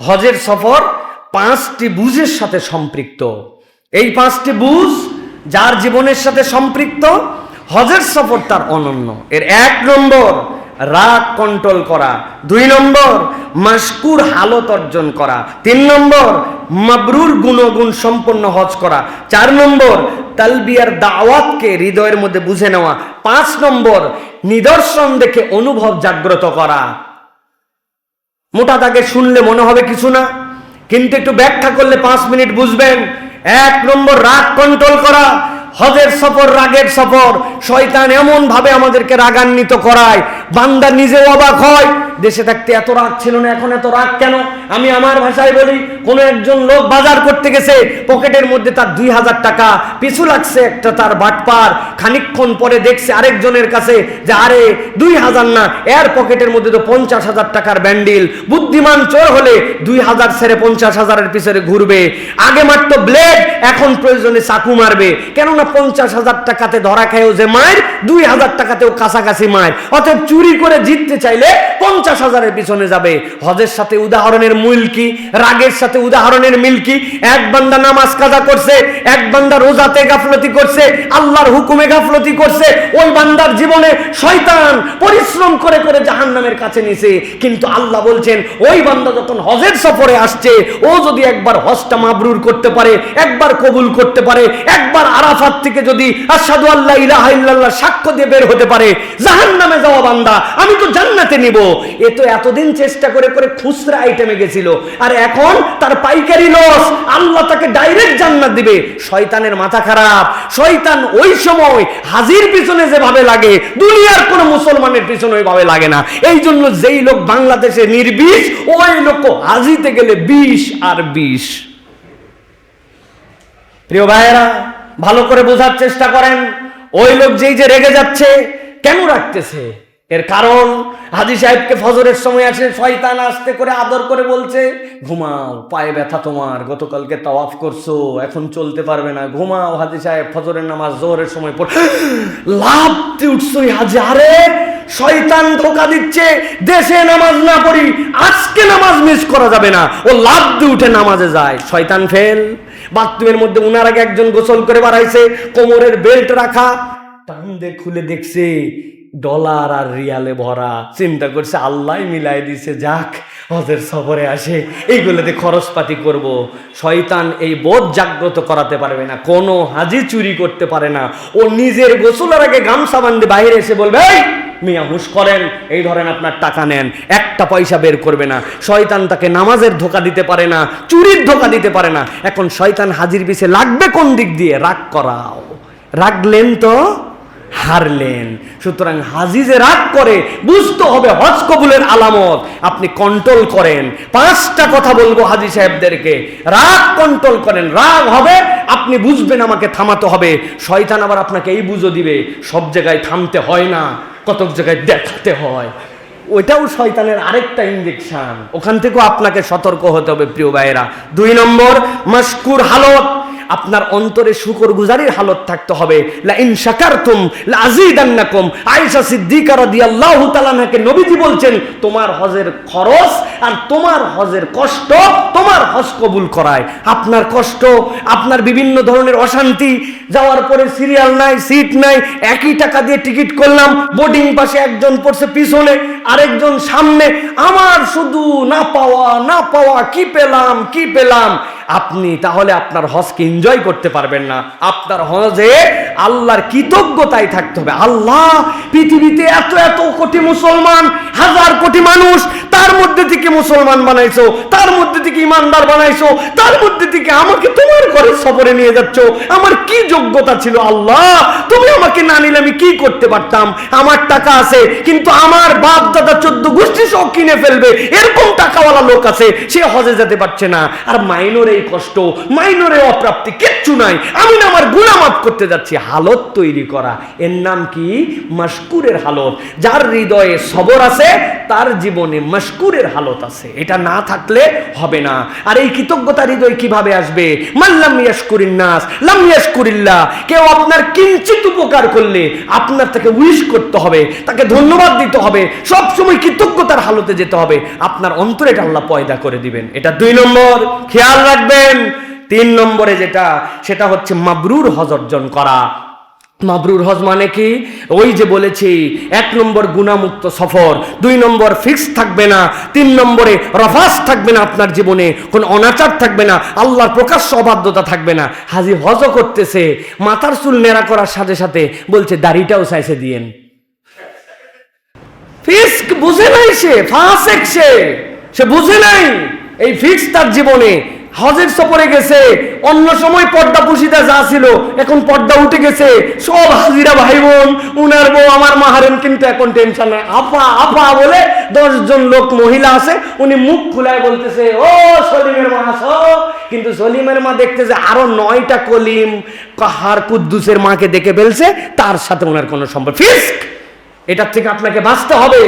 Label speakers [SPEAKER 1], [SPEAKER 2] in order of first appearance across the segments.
[SPEAKER 1] হজের সফর পাঁচটি বুঝের সাথে সম্পৃক্ত। এই পাঁচটি বুঝ যার জীবনের সাথে সম্পৃক্ত, হজের সফর তার অনন্য। এর এক নম্বর, রাগ কন্ট্রোল করা। দুই নম্বর মাসকুর হালত অর্জন করা। তিন নম্বর, মাবরুর গুণগুণ সম্পন্ন হজ করা। চার নম্বর, তালবিয়ার দাওয়াতকে হৃদয়ের মধ্যে বুঝে নেওয়া। পাঁচ নম্বর, নিদর্শন দেখে অনুভব জাগ্রত করা। মোটা দাগে শুনলে মনে হবে কিছু না, কিন্তু একটু ব্যাখ্যা করলে পাঁচ মিনিট বুঝবেন। এক নম্বর, রাগ কন্ট্রোল করা। হজের সফর রাগের সফর। শয়তান এমন ভাবে আমাদেরকে রাগান্বিত করায়। বান্দা নিজেও অবাক হয়। দেশে থাকতে এত রাগ ছিল না, এখন এত রাগ কেন? আমি আমার ভাষায় বলি, কোনো একজন লোক বাজার করতে গেছে, পকেটের মধ্যে তার দুই হাজার টাকা, পিছু লাগছে একটা তার বাটপার, খানিকক্ষণ পরে দেখছে আরেকজনের কাছে যে, আরে, দুই হাজার না, এর পকেটের মধ্যে তো পঞ্চাশ হাজার টাকার ব্যান্ডিল। বুদ্ধিমান চোর হলে দুই হাজার সেরে পঞ্চাশ হাজারের পিছনে ঘুরবে। আগে মারতো ব্লেড, এখন প্রয়োজনে চাকু মারবে। কেননা পঞ্চাশ হাজার টাকাতে ধরা খায়ও যে মায়ের, দুই হাজার টাকাতেও কাছাকাছি মায়ের। অতএব চুরি করে জিততে চাইলে পঞ্চাশ হাজারের পিছনে যাবে। হজের সাথে উদাহরণের মূল কি? রাগের সাথে উদাহরণের মিল কি? এক বান্দা নামাজ কাজা করছে, এক বান্দা রোজাতে গাফলতি করছে, আল্লাহর হুকুমে গাফলতি করছে, ওই বান্দার জীবনে শয়তান পরিশ্রম করে করে জাহান্নামের কাছে নিছে। কিন্তু আল্লাহ বলছেন, ওই বান্দা যখন হজের সফরে আসছে, ও যদি একবার হজটা মাবরুর করতে পারে, একবার কবুল করতে পারে, একবার আরাফাত থেকে যদি আসাদু আল্লাহ ইলাহা ইল্লাল্লাহ সাক্ষ্য দিয়ে বের হতে পারে, জাহান্নামে যাওয়া বান্দা আমি তো জান্নাতে নিব। এ তো এতদিন চেষ্টা করে করে খুচরা আইটেমে গেছিল। আর এখন তার পাইকারি লস আল্লাহ তাকে ডাইরেক্ট জান্নাত দিবে। শয়তানের মাথা খারাপ। শয়তান ওই সময় হাজির পিছনে যেভাবে লাগে, দুনিয়ার কোন মুসলমানের পিছনে ওইভাবে লাগে না। এই জন্য যেই লোক বাংলাদেশে নির্বিষ, ওই লোক হাজিতে গেলে বিষ আর বিষ। প্রিয় ভাইয়েরা, ভালো করে বোঝার চেষ্টা করেন। ওই লোক যেই যে রেগে যাচ্ছে, কেন রাখতেছে এর কারণ, হাজি সাহেবকে ফজরের সময় আসে, শয়তান আসতে করে আদর করে বলছে, ঘুমাও, পায়ে ব্যথা তোমার, গতকালকে তাওয়াফ করছ, এখন চলতে পারবে না, ঘুমাও হাজি সাহেব, ফজরের নামাজ, জোহরের সময় পড় লাভতে উঠছই হাজি, আরে, শয়তান ধোকা দিচ্ছে, দেশে নামাজ না পড়ি, আজকে নামাজ মিস করা যাবে না। ও লাভ দিয়ে উঠে নামাজে যায়, শয়তান ফেল, বাথরুমের মধ্যে উনার আগে একজন গোসল করে বাড়াইছে, কোমরের বেল্ট রাখা, টান দিয়ে খুলে দেখছে ডলার আর রিয়ালে ভরা। চিন্তা করছে আল্লাহ মিলাই দিছে যাক হজের সফরে আসে। এইগুলোতে খরচপাতি করব। শয়তান এই বোধ জাগ্রত করাতে পারবে না কোনো হাজি চুরি করতে পারে না। ও নিজের গোসলের আগে গামছা বান্ধে বাইরে এসে বলবে "এই, মিয়া হুশ করেন এই ধরেন আপনার টাকা নেন একটা পয়সা বের করবে না। শয়তান তাকে নামাজের ধোকা দিতে পারে না চুরির ধোকা দিতে পারে না। এখন শয়তান হাজির পিছে লাগবে কোন দিক দিয়ে? রাগ করাও। রাগলেন তো হারলেন। সুতরাং হাজি যে রাগ করে বুঝতে হবে হজ কবুলের আলামত। আপনি কন্ট্রোল করেন। পাঁচটা কথা বলব হাজি সাহেবদেরকে। রাগ কন্ট্রোল করেন। রাগ হবে, আপনি বুঝবেন আমাকে থামাতে হবে। শয়তান আবার আপনাকে এই বুঝো দিবে, সব জায়গায় থামতে হয় না, কতক জায়গায় দেখাতে হয়। ওইটাও শয়তানের আরেকটা ইঞ্জেকশন ওখান থেকেও আপনাকে সতর্ক হতে হবে, প্রিয় ভাইয়েরা। দুই নম্বর মাসকুর হালত। আপনার অন্তরে শুকর গুজারির হালত থাকতে হবে। বলছেন, তোমার হজের খরচ আর তোমার হজের কষ্ট, তোমার হজ কবুল করায়। আপনার কষ্ট, আপনার বিভিন্ন ধরনের অশান্তি, যাওয়ার পরে সিরিয়াল নাই, সিট নাই, একই টাকা দিয়ে টিকিট করলাম, বোর্ডিং পাশে একজন পড়ছে পিছনে, আরেকজন সামনে, আমার শুধু না পাওয়া না পাওয়া, কি পেলাম কি পেলাম? আপনি তাহলে আপনার হজকে এনজয় করতে পারবেন না। আপনার হজে আল্লাহর কৃতজ্ঞতাই থাকতে হবে। আল্লাহ, পৃথিবীতে এত এত কোটি মুসলমান, হাজার কোটি মানুষ, তার থেকে মুসলমান বানাইছো, তার মধ্যে থেকে ইমানদার বানাইছো, তার মধ্যে থেকে আমাকে তোমার ঘরে সফরে নিয়ে যাচ্ছ। আমার কি যোগ্যতা ছিল আল্লাহ? তুমি আমাকে না নিলে আমি কি করতে পারতাম? আমার টাকা আছে, কিন্তু আমার বাপ দাদা চোদ্দ গোষ্ঠী সব কিনে ফেলবে। এরকম টাকাওয়ালা লোক আছে, সে হজে যেতে পারছে না। আর মাইনর এই কষ্ট, মাইনরে অপ্রাপ্তি কিচ্ছু নাই। আমি না আমার গুণা মাফ করতে যাচ্ছি। হালত তৈরি করা। এর নাম কি? মাসকুরের হালত। যার হৃদয়ে সবর আছে, তার জীবনে মাস মশকুরের হালত আছে। এটা না থাকলে হবে না। আর এই কৃতজ্ঞতা হৃদয় কীভাবে আসবে? মাল্লাম ইয়াশকুরিন নাস, লাম ইয়াশকুরিল্লাহ। কেউ আপনার কিঞ্চিত উপকার করলে আপনার তাকে উইশ করতে হবে, তাকে ধন্যবাদ দিতে হবে সব সময় কৃতজ্ঞতার হালতে যেতে হবে। আপনার অন্তরে এটা আল্লাহ পয়দা করে দিবেন। এটা দুই নম্বর। খেয়াল রাখবেন। তিন নম্বরে যেটা, সেটা হচ্ছে মাবরুর হজ অর্জন করা। মাবরুর হজ মানে কি? ওই যে বলেছি, এক নম্বর গুণামুক্ত সফর, দুই নম্বর ফিক্স থাকবে না, তিন নম্বরে রফাস থাকবে না আপনার জীবনে, কোন অনাচার থাকবে না, আল্লাহর প্রকাশ্য অবাধ্যতা থাকবে না। হাজি হজও করতেছে, মাথার চুল নেড়া করার সাথে সাথে বলছে, দাড়িটাও চাইছে দিয়েন। ফিস্ক বুঝে নাই সে ফাসেক সে সে বুঝে নাই। এই ফিক্স তার জীবনে, হজের সফরে গেছে অন্য সময় পর্দা পুশিদা যা ছিল, এখন পর্দা উঠে গেছে। সব হাজিরা ভাই বোন, উনার বউ আমার মাহারেন কিন্তু এখন টেনশন নাই। আপা আপা বলে দশজন লোক মহিলা আছে, উনি মুখ খুলায় বলতেছে, ও সলিমের মা আসো কিন্তু সলিমের মা দেখতেছে আরও নয়টা কলিম কাহার কুদ্দুসের মাকে দেখে ফেলছে, তার সাথে ওনার কোনো সম্পর্ক ফিস্ক! এটার থেকে আপনাকে বাঁচতে হবে।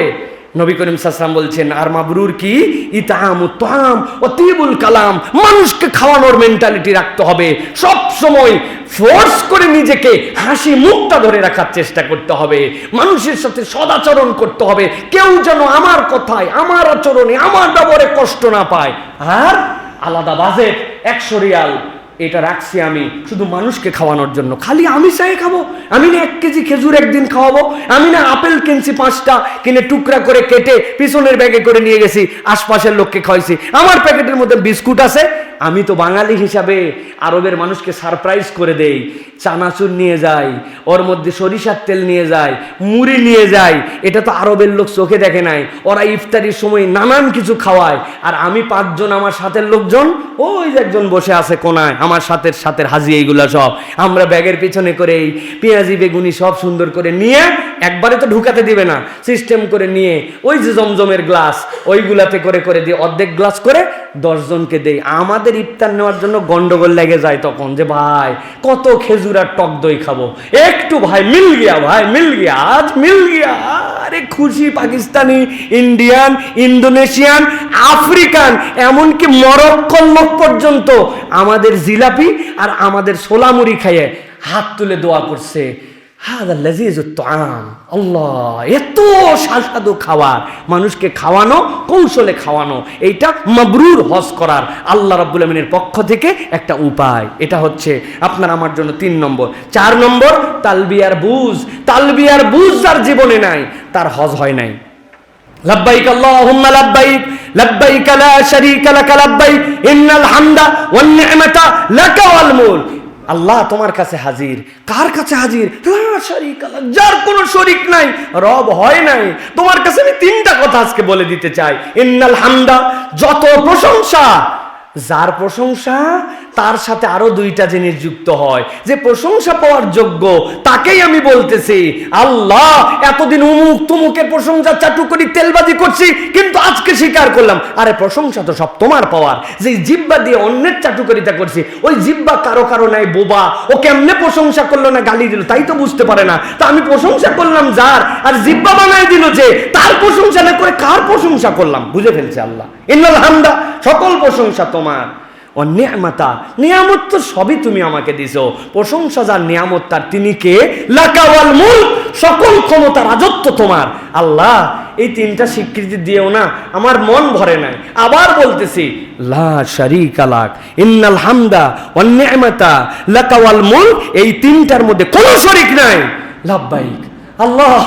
[SPEAKER 1] নবী করিম সাসলাম বলছেন, আর মাবরুর কি? ইতাম তাম ও তিবুল কালাম। মানুষকে খাওয়ানোর মেন্টালিটি রাখতে হবে। সব সময় ফোর্স করে নিজেকে হাসি মুখটা ধরে রাখার চেষ্টা করতে হবে। মানুষের সাথে সদাচরণ করতে হবে। কেউ যেন আমার কথায়, আমার আচরণে, আমার ব্যবহারে কষ্ট না পায়। আর আলাদা বাজেট, একশো রিয়াল। এটা রাখছি আমি শুধু মানুষকে খাওয়ানোর জন্য। খালি আমি চাই খাব, আমি না এক কেজি খেজুর একদিন খাওয়াবো, আমি না আপেল কিনছি পাঁচটা, কিনে টুকরা করে কেটে পিছনের ব্যাগে করে নিয়ে গেছি, আশপাশের লোককে খাওয়াইছি। আমার প্যাকেটের মধ্যে বিস্কুট আছে আমি তো বাঙালি হিসাবে আরবের মানুষকে সারপ্রাইজ করে দেই। চানাচুর নিয়ে যাই ওর মধ্যে সরিষার তেল নিয়ে যায়, মুড়ি নিয়ে যায়। এটা তো আরবের লোক চোখে দেখে নাই। ওরা ইফতারির সময় নানান কিছু খাওয়ায়। আর আমি পাঁচজন, আমার সাথের লোকজন, ওই যে একজন বসে আছে কোনায়, আমার সাথের সাথের হাজি এইগুলা সব। আমরা ব্যাগের পিছনে করে এই পেঁয়াজি, বেগুনি সব সুন্দর করে নিয়ে একবারে তো ঢুকাতে দিবে না। সিস্টেম করে নিয়ে ওই যে জমজমের গ্লাস ওইগুলাতে করে করে দিয়ে অর্ধেক গ্লাস করে দশজনকে দেই। আমাদের ইফতার নেওয়ার জন্য গন্ডগোল লেগে যায় তখন যে, ভাই, কত খেজুর আর টক দই খাব? একটু, ভাই, মিল গিয়া, ভাই, মিল গিয়া, আজ মিল গিয়া। আরে, খুশি, পাকিস্তানি, ইন্ডিয়ান, ইন্দোনেশিয়ান, আফ্রিকান, এমনকি মরক্কন লোক পর্যন্ত আমাদের জিলাপি আর আমাদের সোলামুড়ি খাইয়ে হাত তুলে দোয়া করছে। আল্লাহ, এত সুস্বাদু খাওয়ার মানুষকে খাওয়ানো, কৌশলে খাওয়ানো, এইটা মবরুর হজ করার আল্লাহ রাব্বুল আমিনের পক্ষ থেকে একটা উপায়। এটা হচ্ছে আপনার আমার জন্য তিন নম্বর। চার নম্বর, তালবিয়ার বুঝ। তালবিয়ার বুঝ যার জীবনে নাই, তার হজ হয় নাই। লাব্বাইক আল্লাহুম্মা লাব্বাইক লাব্বাইক লা শারীকা লাকা লাব্বাইক, ইন্নাল হামদা ওয়ান নি'মাতা লাকা ওয়াল মুলক। আল্লাহ তোমার কাছে হাজির। কার কাছে হাজির? যার কোনো শরিক নাই, রব হয় নাই। তোমার কাছে আমি তিনটা কথা আজকে বলে দিতে চাই। ইন্নাল হামদা, যত প্রশংসা, যার প্রশংসা তার সাথে আরও দুইটা জিনিস যুক্ত হয়। যে প্রশংসা পাওয়ার যোগ্য, তাকেই আমি বলতেছি, আল্লাহ, এতদিন উমুক তুমুকের প্রশংসা চাটুকরি তেলবাজি করছি, কিন্তু আজকে স্বীকার করলাম, আরে প্রশংসা তো সব তোমার পাওয়ার। যে জিব্বা দিয়ে অন্যের চাটুকরিতা করছি, ওই জিব্বা কারও কারও নাই, বোবা, ও কেমনে প্রশংসা করল না গালি দিল, তাই তো বুঝতে পারে না। তা আমি প্রশংসা করলাম যার, আর জিব্বা বানাই দিল যে, তার প্রশংসা না করে কার প্রশংসা করলাম? বুঝে ফেলছে আল্লাহ। ইন্নাল হামদা, সকল প্রশংসা তোমার। ও নিয়ামতা তো সবই তুমি আমাকে দিছো। প্রশংসা যার নিয়ামত, তার তিনি কে? লাকাওয়াল মূল সকল ক্ষমতা, রাজত্ব তোমার। আল্লাহ, এই তিনটা স্বীকৃতি দিয়েও না, আমার মন ভরে নাই। আবার বলতেছি, লা শারিকা লাক, ইন্নাল হামদা ওয়ান নিয়ামতা লাকাওয়াল মূল এই তিনটার মধ্যে কোনো শরিক নাই। লাব্বাইক। আল্লাহ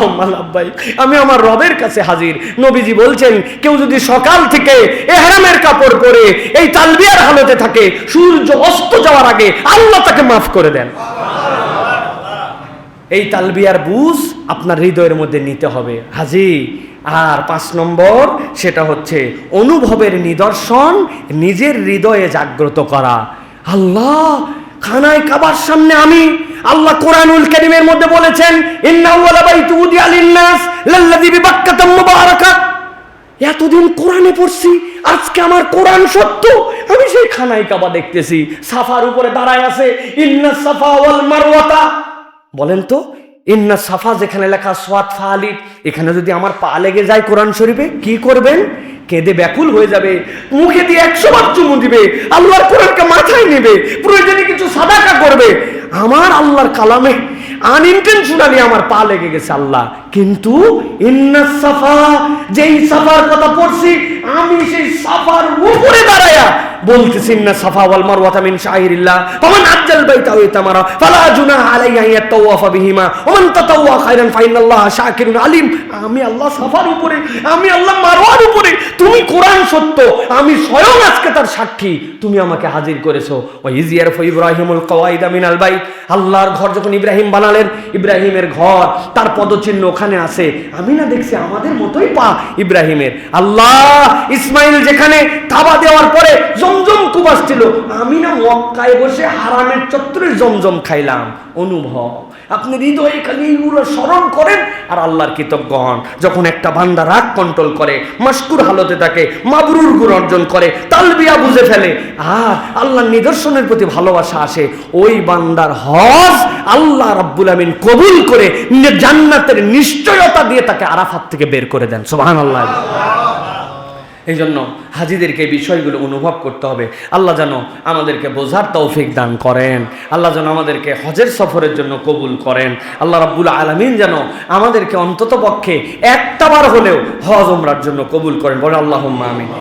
[SPEAKER 1] আমি আমার রবের কাছে হাজির। নবীজি বলছেন, কেউ যদি সকাল থেকে এহরামের কাপড় পরে এই তালবিয়ার হালতে থাকে, সূর্য অস্ত যাওয়ার আগে আল্লাহ তাকে মাফ করে দেন। এই তালবিয়ার বুঝ আপনার হৃদয়ের মধ্যে নিতে হবে। হাজি, আর পাঁচ নম্বর, সেটা হচ্ছে অনুভবের নিদর্শন নিজের হৃদয়ে জাগ্রত করা। আল্লাহ, খানায় কাবার সামনে আমি আল্লাহ কোরআনুল কারীমের মধ্যে বলেছেন এতদিন কোরআনে পড়ছি, আজকে আমার কোরআন সত্য। আমি সেই খানায় কাবা দেখতেছি, সাফার উপরে দাঁড়ায় আছে, ইন্না সাফা ওয়াল মারওয়াতা। বলেন তো, ইন্না সাফা, যেখানে লেখা সোয়াত ফালিব এখানে যদি আমার পা লেগে যায় কোরআন শরীফে, কি করবেন? কেঁদে ব্যাকুল হয়ে যাবে, মুখে দিয়ে একশো বার চুমু দিবে, আল্লাহর কোরআনকে মাথায় নেবে, প্রয়োজনে কিছু সাদাকা করবে। আমার আল্লাহর কালামে আনইনটেনশনালি আমার পা লেগে গেছে আল্লাহ। কিন্তু সাফা, যেই সাফার কথা পড়ছি, আমি সেই সাফার উপরে দাঁড়ায়া বলতেছি, ইন্না সাফা ওয়াল আজ্জাল বাইতা ওয়া তামারা ফালা আলাইহি বিহিমা। ওয়া তাতাওয়া খায়রান ফাইনাল্লাহা শাকিরুন আলিম। আমি আল্লাহ সাফার উপরে, আমি আল্লাহ মারওয়ার উপরে, তুমি কোরআন সত্য, আমি স্বয়ং আজকে তার সাক্ষী, তুমি আমাকে হাজির করেছ। ওয়া ইজিয়ার ফ ইব্রাহিমুল কওয়াইদা মিনাল বাইত। আল্লাহর ঘর যখন ইব্রাহিম বানালেন, ইব্রাহিমের ঘর, তার পদচিহ্ন ওখানে আছে। আমি না দেখছি আমাদের মতোই পা ইব্রাহিমের। আল্লাহ, ইসমাইল যেখানে তাবা দেওয়ার পরে জমজম কুবাস ছিল। আমি না মক্কায় বসে হারামের চত্বরের জমজম খাইলাম। অনুভব। আপনি হৃদয়ে এইগুলো স্মরণ করেন আর আল্লাহর কৃতজ্ঞ হন। যখন একটা বান্দা রাগ কন্ট্রোল করে মাস্কুর হালতে থাকে, মাবরুর গুণ অর্জন করে, তালবিয়া বুঝে ফেলে আর আল্লাহর নিদর্শনের প্রতি ভালোবাসা আসে। ওই বান্দার হজ আল্লাহ রাব্বুল আমিন কবুল করে জান্নাতের নিশ্চয়তা দিয়ে তাকে আরাফাত থেকে বের করে দেন। সুবহান আল্লাহ এই জন্য হাজিদেরকে বিষয়গুলো অনুভব করতে হবে। আল্লাহ যেন আমাদেরকে বোঝার তৌফিক দান করেন। আল্লাহ যেন আমাদেরকে হজের সফরের জন্য কবুল করেন। আল্লাহ রাব্বুল আলমিন যেন আমাদেরকে অন্তত পক্ষে একটাবার হলেও হজ ওমরার জন্য কবুল করেন। বলে আল্লাহ আমিন।